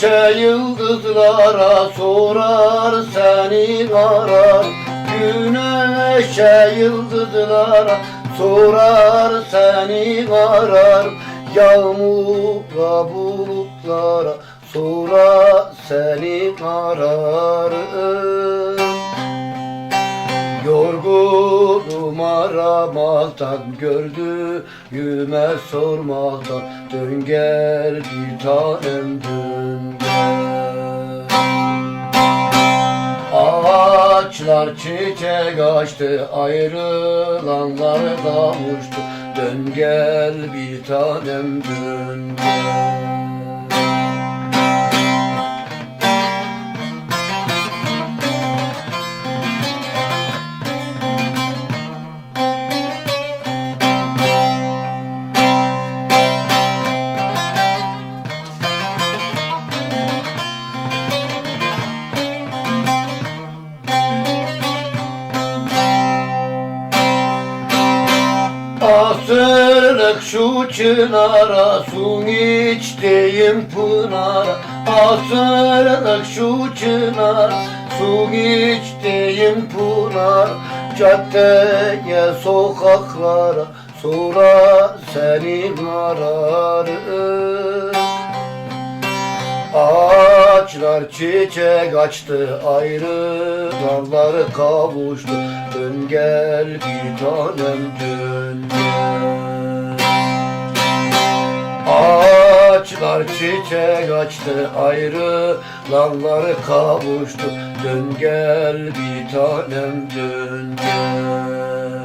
Güneşe yıldızlara sorar seni arar Güneşe yıldızlara sorar seni arar Yağmura bulutlara sorar seni arar Yorgunum aramaktan gördüğüme sormaktan Dön gel bir tanem dön gel. Ağaçlar çiçek açtı ayrılanlar kavuştu Dön gel bir tanem dön gel Asırlık şu çınara Su içtiğim pınara. Asırlık şu çınar Su içtiğim pınar Caddeye sokaklara Sonra seni ararım. Ağaçlar çiçek açtı ayrı dalları kavuştu. Dön gel bir tanem dön gel Ağaçlar çiçek açtı ayrı dalları kavuştu Dön gel bir tanem dön gel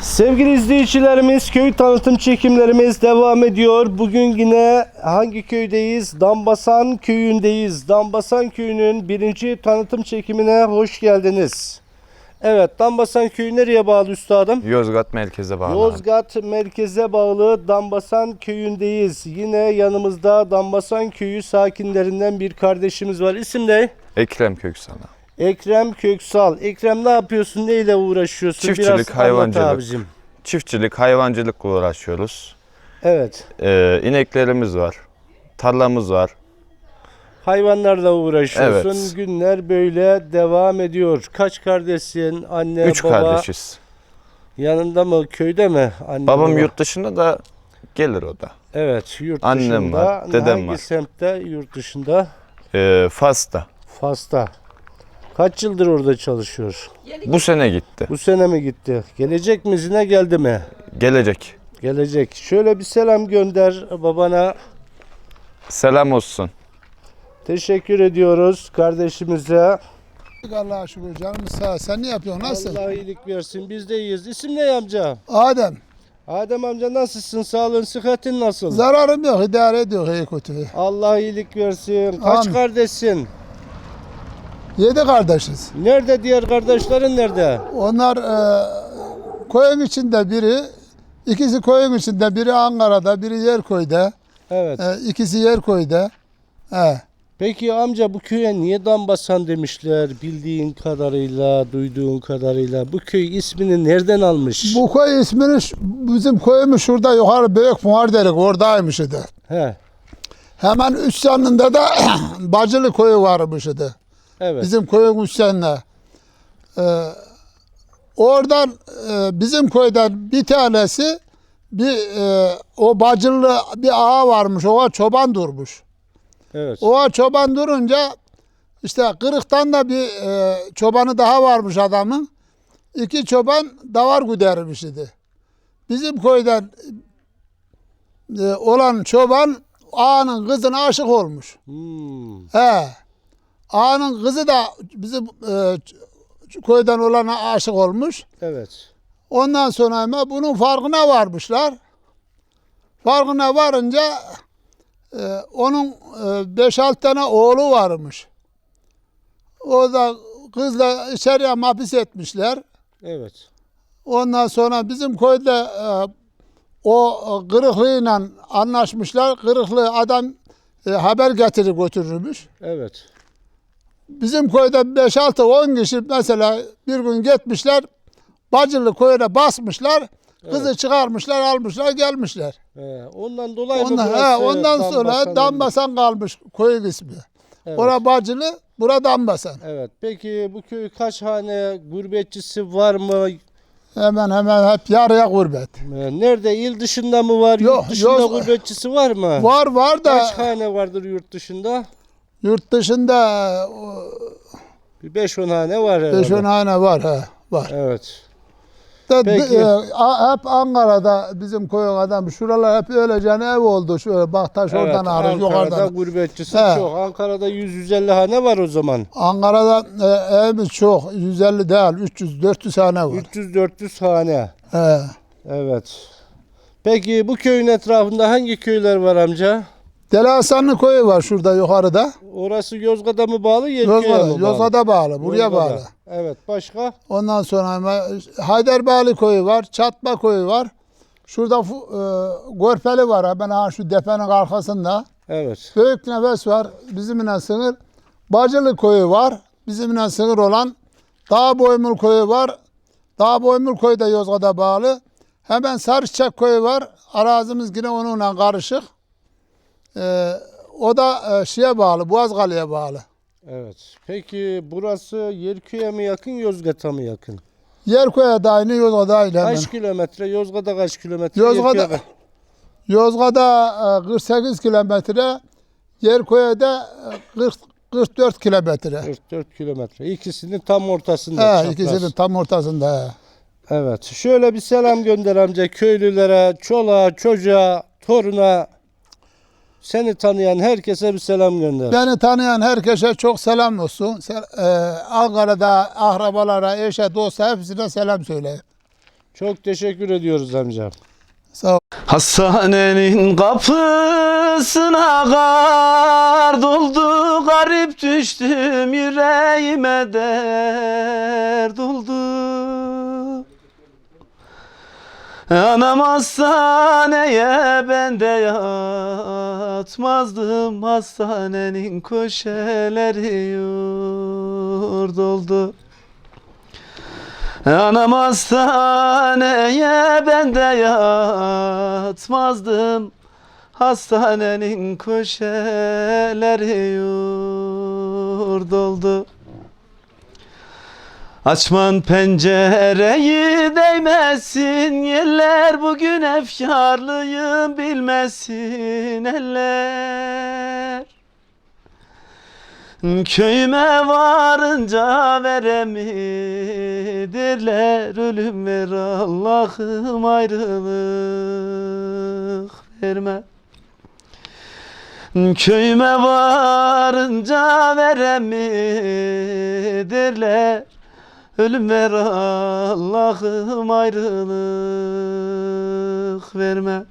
Sevgili izleyicilerimiz köy tanıtım çekimlerimiz devam ediyor. Bugün yine hangi köydeyiz? Dambasan köyündeyiz. Dambasan köyünün birinci tanıtım çekimine hoş geldiniz. Evet Dambasan köyü nereye bağlı üstadım? Yozgat merkeze bağlı. Yozgat merkeze bağlı Dambasan köyündeyiz. Yine yanımızda Dambasan köyü sakinlerinden bir kardeşimiz var. İsim ne? Ekrem Köksal'a. Ekrem Köksal. Ekrem ne yapıyorsun? Neyle uğraşıyorsun? Çiftçilik, Biraz hayvancılık. abicim. Çiftçilik, hayvancılıkla uğraşıyoruz. Evet. Ee, ineklerimiz var. Tarlamız var. Hayvanlarla uğraşıyorsun. Evet. Günler böyle devam ediyor. Kaç kardeşsin? Anne, Üç baba kardeşiz. yanında mı? Köyde mi? Anne, Babam baba? yurt dışında da gelir o da. Evet, yurt Annem dışında. var, dedem Hangi var. semtte? Yurt dışında. Ee, Fas'ta. Fas'ta. Kaç yıldır orada çalışıyor? Bu sene gitti. Bu sene mi gitti? Gelecek mi? Zine geldi mi? Gelecek. Gelecek. Şöyle bir selam gönder babana. Selam olsun. Teşekkür ediyoruz kardeşimize. Allah'a şükür canım sağ ol. Sen ne yapıyorsun? Nasıl? Allah iyilik versin. Biz de iyiyiz. İsim ne amca? Adem. Adem amca nasılsın? Sağlığın, sıhhatin nasıl? Zararım yok. idare ediyor iyi kötü. Allah iyilik versin. Kaç Amin. kardeşsin? Yedi kardeşiz. Nerede diğer kardeşlerin nerede? Onlar e, koyun içinde biri, ikisi koyun içinde, biri Ankara'da, biri Yerköy'de, Evet. e, ikisi Yerköy'de. He. Peki amca bu köye niye Dambasan demişler bildiğin kadarıyla, duyduğun kadarıyla? Bu köy ismini nereden almış? Bu koy ismini ş- bizim koyumuz şurada yukarı Büyük Muhar derik oradaymış idi. He. Hemen üst yanında da Bacılı koyu varmış idi. Evet. Bizim koyun üst yanında. Ee, oradan e, bizim köyden bir tanesi bir e, o Bacılı bir ağa varmış. Oğa çoban durmuş. Evet. Oğa çoban durunca işte kırıktan da bir e, çobanı daha varmış adamın. İki çoban davar güdermiş idi. Bizim köyden e, olan çoban ağanın kızına aşık olmuş. Hmm. He. Ağanın kızı da bizim e, köyden olana aşık olmuş. Evet. Ondan sonra bunun farkına varmışlar. Farkına varınca e, onun 5-6 tane oğlu varmış. O da kızla içeriye hapis etmişler. Evet. Ondan sonra bizim köyde e, o kırıklığıyla anlaşmışlar. Kırıklı adam e, haber getirir götürürmüş. Evet. Bizim köyde 5-6-10 kişi mesela bir gün gitmişler. Bacılı köyüne basmışlar. Kızı çıkarmışlar, almışlar, gelmişler. He, ondan dolayı mı Ondan, burası he, ondan sonra Dambasan Dambasan kalmış koyun ismi. Evet. Ora Bacılı, bura Dambasan. Evet. Peki bu köy kaç hane gurbetçisi var mı? Hemen hemen hep yarıya gurbet. Ee, Nerede? İl dışında mı var? Yok, yurt dışında yok. gurbetçisi var mı? Var var da Kaç hane vardır yurt dışında? yurt dışında Bir 5-10 hane var herhalde. beş on hane var. He, var. Evet. Da, Peki. e, hep Ankara'da bizim koyun adam. Şuralar hep öylece ev oldu. Şöyle Baktaş evet. oradan ağrı Ankara'da yukarıdan. gurbetçisi He. çok. Ankara'da 100-150 hane var o zaman. Ankara'da e, evimiz çok. 150 değil 300 400 hane var. 300-400 hane. He. Evet. Peki bu köyün etrafında hangi köyler var amca? Deli Hasanlı koyu var şurada yukarıda. Orası Yozgat'a mı bağlı, mi Yozgat'a, bağlı? Yozgat'a bağlı. Buraya Yozgat'a. bağlı. Evet. Başka? Ondan sonra hemen Haydarбağlı koyu var. Çatma koyu var. Şurada fu- e, Gorpeli var. Hemen ha şu depenin arkasında. Evet. Büyük nefes var. Bizimle sınır. Bacılı koyu var. Bizimle sınır olan Dağ Boymul koyu var. Dağ Boymul koyu da Yozgat'a bağlı. Hemen Sarıçak koyu var. Arazimiz yine onunla karışık. Ee, o da e, şeye bağlı, Boğazgalı'ya bağlı. Evet. Peki burası Yerköy'e mi yakın, Yozgat'a mı yakın? Yerkoya da aynı, Yozgat'a aynı hemen. Kaç kilometre? Yozgat'a kaç kilometre? Yozgat'a- Yerköy'e- Yozgat'a e, 48 kilometre, Yerkoya'da e, 40 44 kilometre. 44 kilometre. İkisinin tam ortasında. He, çapraz. ikisinin tam ortasında. he. Evet. Şöyle bir selam gönder amca köylülere, çoluğa, çocuğa, toruna. Seni tanıyan herkese bir selam gönder. Beni tanıyan herkese çok selam olsun. Se- e, Ankara'da akrabalara, eşe, dosta hepsine selam söyleyeyim. Çok teşekkür ediyoruz amca. Sağ ol. Hastanenin kapısına kar doldu Garip düştüm yüreğime dert oldu Anam hastaneye ben de yatmazdım. Hastanenin köşeleri yurt oldu Anam hastaneye ben de yatmazdım. Hastanenin köşeleri yurt oldu Açman pencereyi değmesin Yerler bugün efkarlıyım bilmesin eller. Köyüme varınca veremidirler Ölüm ver Allah'ım ayrılık verme. Köyüme varınca veremidirler Ölüm ver Allah'ım ayrılık verme.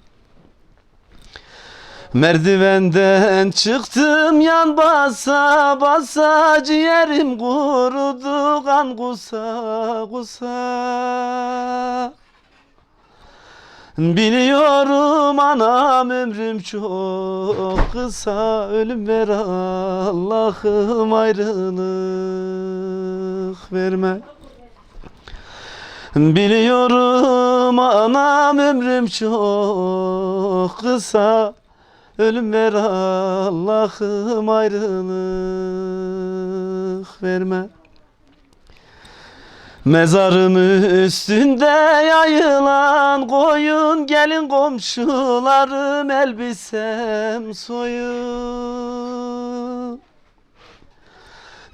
Merdivenden çıktım yan basa basa ciğerim kurudu kan kusa kusa. Biliyorum anam ömrüm çok kısa. Ölüm ver Allah'ım ayrılık verme Biliyorum anam ömrüm çok kısa. Ölüm ver Allah'ım ayrılık verme. Mezarım üstünde yayılan koyun Gelin komşularım elbisem soyun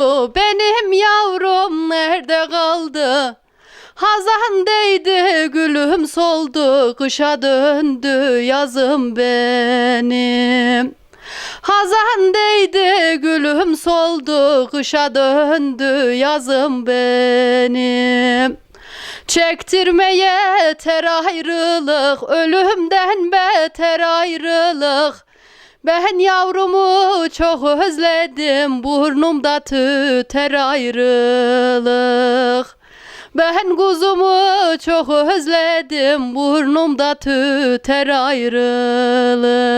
O Benim yavrum nerede kaldı? Hazan değdi, gülüm soldu, kışa döndü yazım benim. Hazan değdi, gülüm soldu, kışa döndü yazım benim. Çektirmeye ter ayrılık Ölümden beter ayrılık ben yavrumu çok özledim Burnumda tüter ayrılık. Ben kuzumu çok özledim Burnumda tüter ayrılık